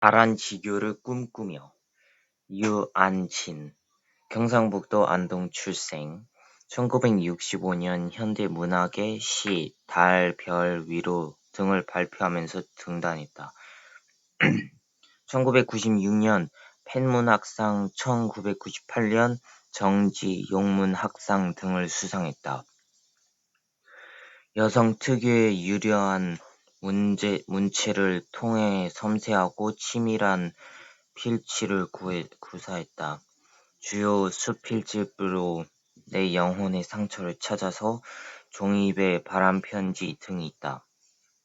바란지교를 꿈꾸며 유안진 경상북도 안동 출생 천구백육십오 년 현대문학의 시, 달, 별 위로 등을 발표하면서 등단했다. 천구백구십육 년 펜문학상 천구백구십팔 년 정지 용문학상 등을 수상했다. 여성 특유의 유려한 문체를 통해 섬세하고 치밀한 필치를 구사했다. 주요 수필집으로 내 영혼의 상처를 찾아서 종이배 바람편지 등이 있다.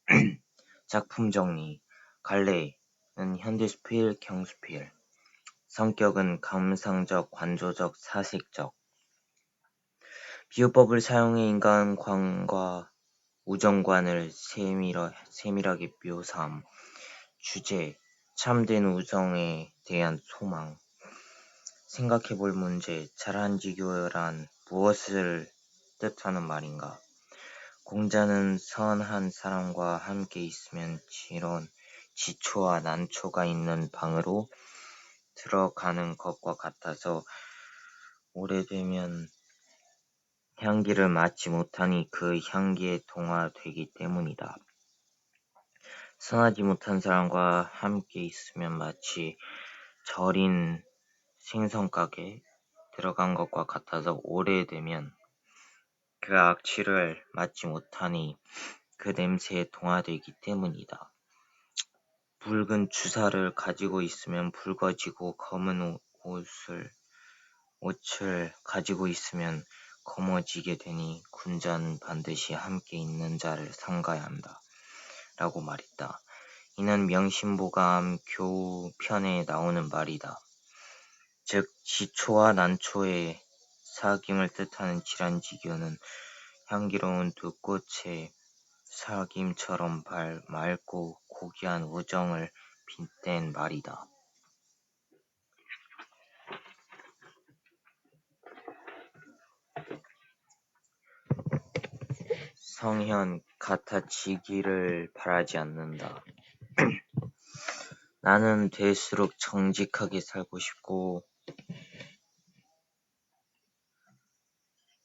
작품 정리 갈래는 현대수필, 경수필 성격은 감상적, 관조적, 사색적 비유법을 사용해 인간관과 우정관을 세밀하, 세밀하게 묘사함. 주제, 참된 우정에 대한 소망. 생각해 볼 문제, 자란지교란 무엇을 뜻하는 말인가? 공자는 선한 사람과 함께 있으면 지런 지초와 난초가 있는 방으로 들어가는 것과 같아서 오래되면 향기를 맡지 못하니 그 향기에 동화되기 때문이다. 선하지 못한 사람과 함께 있으면 마치 절인 생선가게 들어간 것과 같아서 오래되면 그 악취를 맡지 못하니 그 냄새에 동화되기 때문이다. 붉은 주사를 가지고 있으면 붉어지고 검은 옷을 옷을 가지고 있으면 검어지게 되니 군자는 반드시 함께 있는 자를 삼가야 한다. 라고 말했다. 이는 명심보감 교편에 나오는 말이다. 즉 지초와 난초의 사김을 뜻하는 지란지교는 향기로운 두 꽃의 사김처럼 맑고 고귀한 우정을 빗댄 말이다. 성현 같아지기를 바라지 않는다. 나는 될수록 정직하게 살고 싶고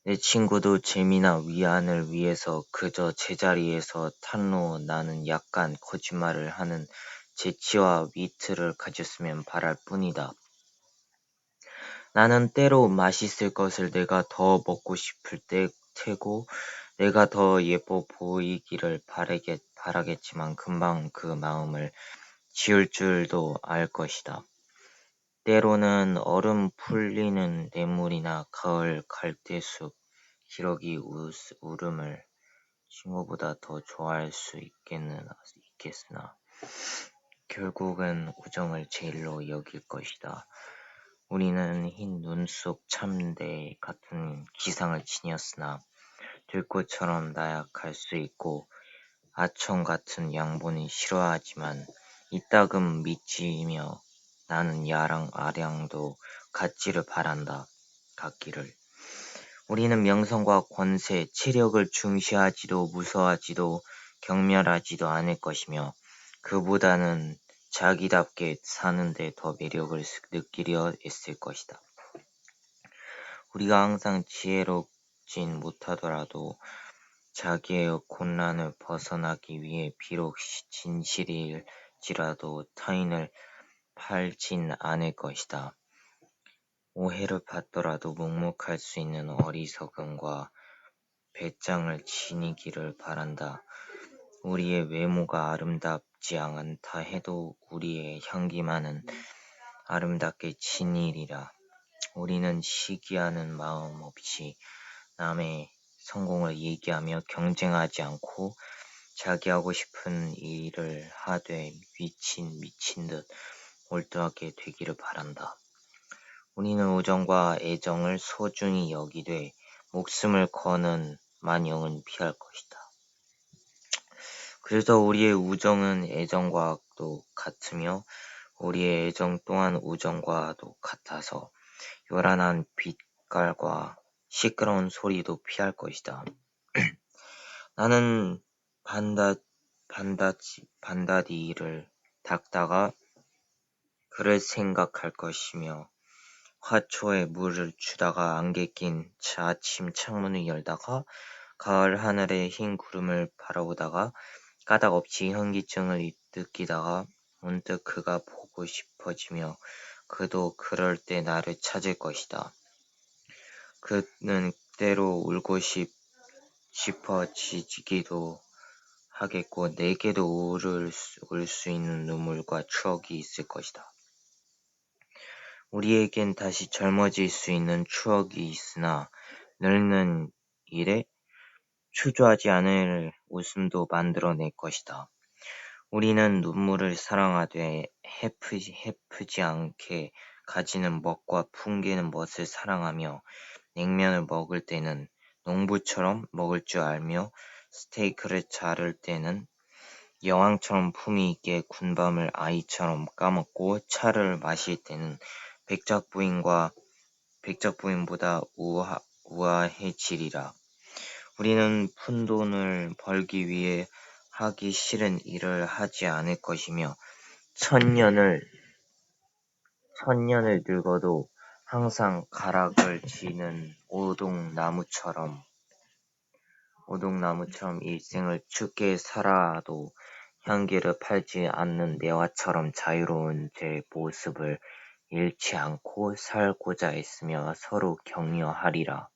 내 친구도 재미나 위안을 위해서 그저 제자리에서 탄로 나는 약간 거짓말을 하는 재치와 위트를 가졌으면 바랄 뿐이다. 나는 때로 맛있을 것을 내가 더 먹고 싶을 때 테고 내가 더 예뻐 보이기를 바라겠, 바라겠지만 금방 그 마음을 지울 줄도 알 것이다. 때로는 얼음 풀리는 냇물이나 가을 갈대숲 기러기 울음을 친구보다 더 좋아할 수 있겠으나, 있겠으나 결국은 우정을 제일로 여길 것이다. 우리는 흰 눈 속 참대 같은 기상을 지녔으나 들꽃처럼 나약할 수 있고 아청 같은 양보는 싫어하지만 이따금 미치며 나는 야랑 아량도 갖지를 바란다. 갖기를. 우리는 명성과 권세, 체력을 중시하지도 무서워하지도 경멸하지도 않을 것이며 그보다는 자기답게 사는데 더 매력을 느끼려 애쓸 것이다. 우리가 항상 지혜 롭진 못하더라도 자기의 곤란을 벗어나기 위해 비록 진실일지라도 타인을 팔진 않을 것이다. 오해를 받더라도 묵묵할 수 있는 어리석음과 배짱을 지니기를 바란다. 우리의 외모가 아름답지 않다 해도 우리의 향기만은 아름답게 지니리라. 우리는 시기하는 마음 없이 남의 성공을 얘기하며 경쟁하지 않고 자기 하고 싶은 일을 하되 미친 미친 듯 올드하게 되기를 바란다. 우리는 우정과 애정을 소중히 여기되 목숨을 거는 만영은 피할 것이다. 그래서 우리의 우정은 애정과도 같으며 우리의 애정 또한 우정과도 같아서 요란한 빛깔과 시끄러운 소리도 피할 것이다. 나는 반다, 반다지, 반다디를 닦다가 그를 생각할 것이며 화초에 물을 주다가 안개 낀 아침 창문을 열다가 가을 하늘에 흰 구름을 바라보다가 까닭없이 현기증을 느끼다가 문득 그가 보고 싶어지며 그도 그럴 때 나를 찾을 것이다. 그는 때로 울고 싶, 싶어지기도 하겠고 내게도 울수 있는 눈물과 추억이 있을 것이다. 우리에겐 다시 젊어질 수 있는 추억이 있으나 늙는 일에 초조하지 않을 웃음도 만들어낼 것이다. 우리는 눈물을 사랑하되 해프지, 해프지 않게 가지는 멋과 풍기는 멋을 사랑하며 냉면을 먹을 때는 농부처럼 먹을 줄 알며 스테이크를 자를 때는 여왕처럼 품위 있게 군밤을 아이처럼 까먹고 차를 마실 때는 백작부인과 백작부인보다 우아, 우아해지리라. 우리는 푼돈을 벌기 위해 하기 싫은 일을 하지 않을 것이며 천년을 천년을 늙어도 항상 가락을 지는 오동나무처럼 오동나무처럼 일생을 춥게 살아도 향기를 팔지 않는 매화처럼 자유로운 제 모습을 잃지 않고 살고자 했으며 서로 격려하리라.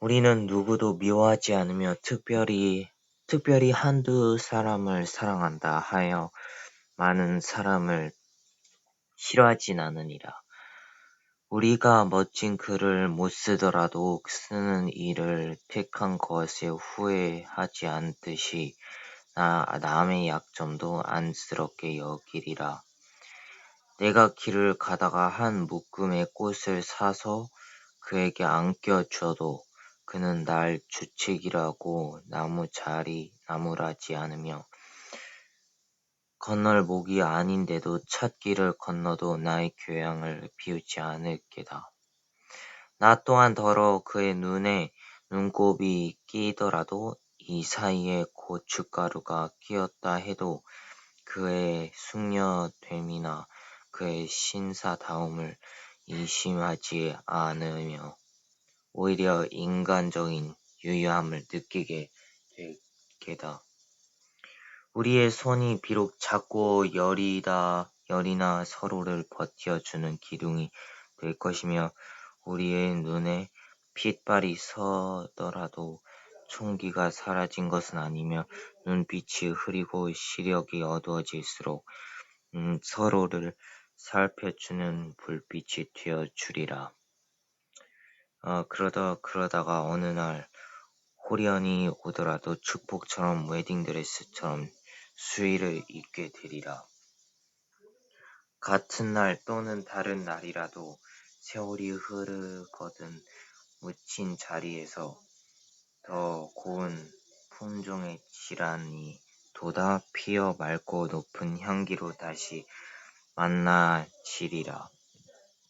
우리는 누구도 미워하지 않으며 특별히 특별히 한두 사람을 사랑한다 하여 많은 사람을 싫어하진 않으니라. 우리가 멋진 글을 못 쓰더라도 쓰는 일을 택한 것에 후회하지 않듯이 나, 남의 약점도 안쓰럽게 여기리라. 내가 길을 가다가 한 묶음의 꽃을 사서 그에게 안겨 줘도 그는 날 주책이라고 나무자리 나무라지 않으며 건널 목이 아닌데도 찻길을 건너도 나의 교양을 비우지 않을 게다. 나 또한 더러 그의 눈에 눈곱이 끼더라도 이 사이에 고춧가루가 끼었다 해도 그의 숙녀됨이나 그의 신사다움을 의심하지 않으며 오히려 인간적인 유유함을 느끼게 될 게다. 우리의 손이 비록 작고 여리다 열이나 서로를 버텨주는 기둥이 될 것이며 우리의 눈에 핏발이 서더라도 총기가 사라진 것은 아니며 눈빛이 흐리고 시력이 어두워질수록 음, 서로를 살펴주는 불빛이 되어 주리라. 어, 그러다 그러다가 어느 날 호련이 오더라도 축복처럼 웨딩드레스처럼 수위를 입게 되리라. 같은 날 또는 다른 날이라도 세월이 흐르거든 묻힌 자리에서 더 고운 품종의 질환이 돋아 피어 맑고 높은 향기로 다시 만나지리라.